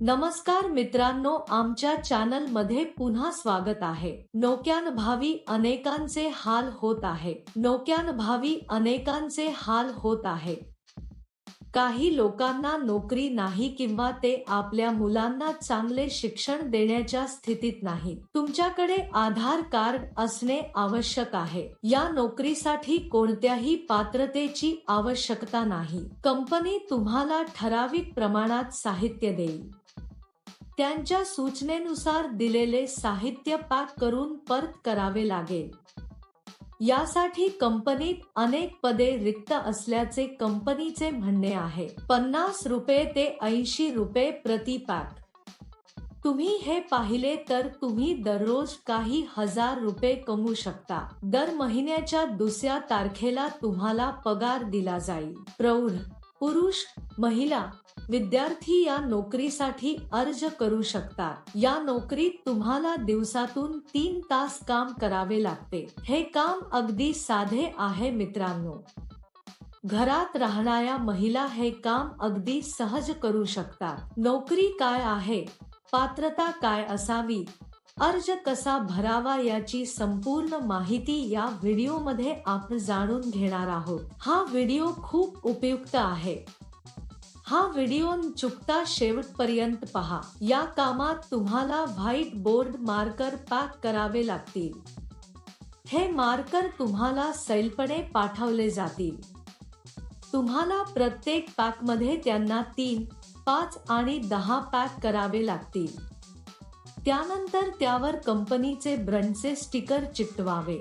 नमस्कार मित्रांनो, आमच्या चॅनल मध्ये पुन्हा स्वागत आहे. नोक्यान भावी अनेकांचे हाल होत आहे. नोक्यान भावी अनेकांचे हाल होत आहे. काही लोकांना नोकरी नाही किंवा ते आपल्या मुलांना चांगले शिक्षण देण्याच्या स्थितीत नाही. तुमच्याकडे आधार कार्ड असणे आवश्यक आहे. या नोकरीसाठी कोणत्याही पात्रतेची आवश्यकता नाही. कंपनी तुम्हाला ठराविक प्रमाणात साहित्य देईल. त्यांच्या सूचनेनुसार दिलेले साहित्य पॅक करून परत करावे लागेल. यासाठी कंपनीत अनेक पदे रिक्त असल्याचे कंपनीचे म्हणणे आहे. पन्नास रुपये ते ऐंशी रुपये प्रति पॅक. तुम्ही हे पाहिले तर तुम्ही दररोज काही हजार रुपये कमवू शकता. दर महिन्याच्या दुसऱ्या तारखेला तुम्हाला पगार दिला जाईल. प्रौढ पुरुष महिला विद्यार्थी या नोकरीसाठी अर्ज करू शकतात. या नोकरीत तुम्हाला दिवसातून तीन तास काम करावे लागते. हे काम अगदी साधे आहे मित्रांनो. घरात राहणाऱ्या महिला हे काम अगदी सहज करू शकतात. नोकरी काय आहे? पात्रता काय असावी? अर्ज कसा भरावा याची संपूर्ण माहिती या व्हिडिओमध्ये आपण जाणून घेणार आहोत. हा व्हिडिओ खूप उपयुक्त आहे. हा व्हिडिओ चुकता शेवटपर्यंत पहा. या कामात तुम्हाला व्हाईट बोर्ड मार्कर पॅक करावे लागतील. हे मार्कर तुम्हाला सैलपणे पाठवले जातील. तुम्हाला प्रत्येक पॅकमध्ये त्यांना तीन पाच आणि दहा पॅक करावे लागतील. त्यानंतर त्यावर कंपनीचे ब्रँडचे स्टिकर चिटवावे.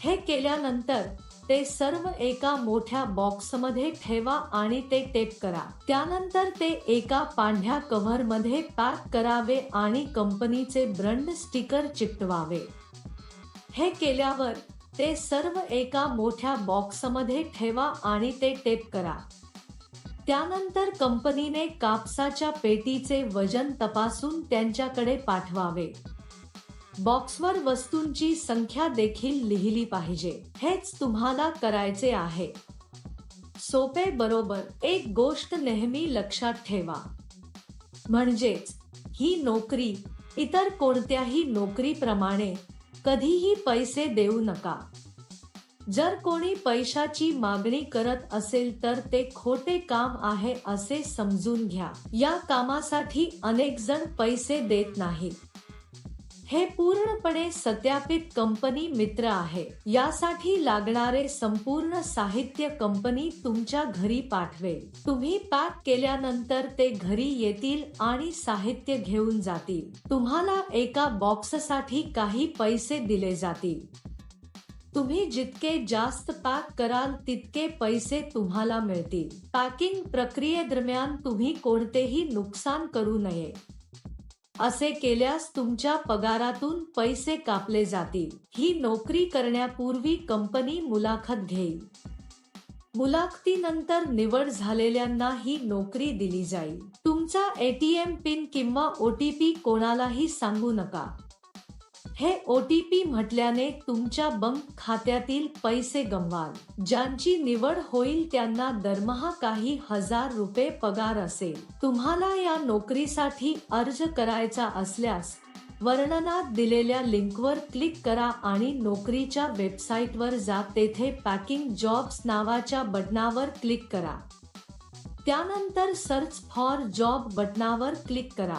हे केल्यानंतर ते सर्व एका मोठ्या बॉक्समध्ये ठेवा आणि ते टेप करा. त्यानंतर ते एका पांढऱ्या कव्हरमध्ये पॅक करावे आणि कंपनीचे ब्रँड स्टिकर चिटवावे. हे केल्यावर ते सर्व एका मोठ्या बॉक्समध्ये ठेवा आणि ते टेप करा. त्यानंतर कंपनीने कापसाच्या पेटीचे वजन तपासून त्यांच्याकडे पाठवावे. बॉक्सवर वस्तूंची संख्या देखील लिहिली पाहिजे. हेच तुम्हाला करायचे आहे. सोपे बरोबर एक गोष्ट नेहमी लक्षात ठेवा. म्हणजेच ही नोकरी इतर कोणत्याही नोकरीप्रमाणे कधीही पैसे देऊ नका. जर कोणी पैशाची मागणी करत असेल तर ते खोटे काम आहे असे समजून घ्या. या कामासाठी अनेक जण पैसे देत नाहीत. हे पूर्णपणे सत्यापित कंपनी मित्र आहे. यासाठी लागणारे संपूर्ण साहित्य कंपनी तुमच्या घरी पाठवेल. तुम्ही पॅक केल्यानंतर ते घरी येतील आणि साहित्य घेऊन जातील. तुम्हाला एका बॉक्ससाठी काही पैसे दिले जातील. तुम्ही जितके जास्त पॅक कराल तितके पैसे तुम्हाला मिळतील. पॅकिंग प्रक्रियेदरम्यान तुम्ही कोणतेही नुकसान करू नये. असे केल्यास तुमच्या पगारातून पैसे कापले जातील. ही नोकरी करण्यापूर्वी कंपनी मुलाखत घेईल. मुलाखतीनंतर निवड झालेल्यांना ही नोकरी दिली जाईल. तुमचा एटीएम पिन किंवा ओटीपी कोणालाही सांगू नका. हे ओ टी पी म्हटल्याने तुमच्या बँक खात्यातील पैसे गमवाल. ज्यांची निवड होईल त्यांना दरमहा काही हजार रुपये पगार असेल. तुम्हाला या नोकरीसाठी अर्ज करायचा असल्यास वर्णनात दिलेल्या लिंकवर क्लिक करा आणि नोकरीच्या वेबसाईटवर जा. तेथे पॅकिंग जॉब्स नावाच्या बटनावर क्लिक करा. त्यानंतर सर्च फॉर जॉब बटनावर क्लिक करा.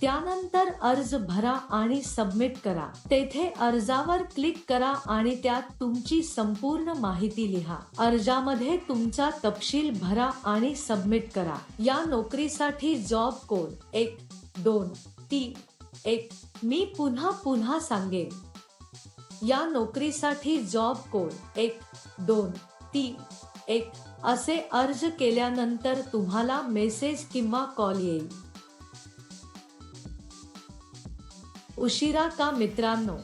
त्यानंतर अर्ज भरा आणि सबमिट करा. तेथे अर्जावर क्लिक करा आणि त्यात तुमची संपूर्ण माहिती लिहा. अर्जामध्ये तुमचा तपशील भरा आणि सबमिट करा. या नोकरीसाठी जॉब कोड एक दोन तीन एक. मी पुन्हा पुन्हा सांगेन. या नोकरीसाठी जॉब कोड एक दोन तीन एक. असे अर्ज केल्यानंतर तुम्हाला मेसेज किंवा कॉल येईल. उशिरा का मित्रांनो?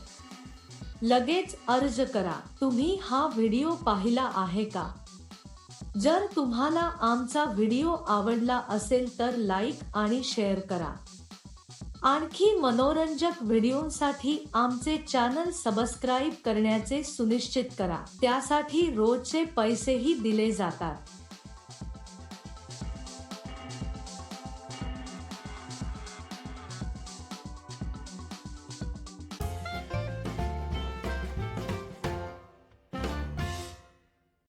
लगेच अर्ज करा. तुम्ही हा व्हिडिओ पाहिला आहे का? जर तुम्हाला आमचा व्हिडिओ आवडला असेल तर लाईक आणि शेअर करा. आणखी मनोरंजक व्हिडिओसाठी आमचे चॅनल सबस्क्राईब करण्याचे सुनिश्चित करा. त्यासाठी रोजचे पैसेही दिले जातात.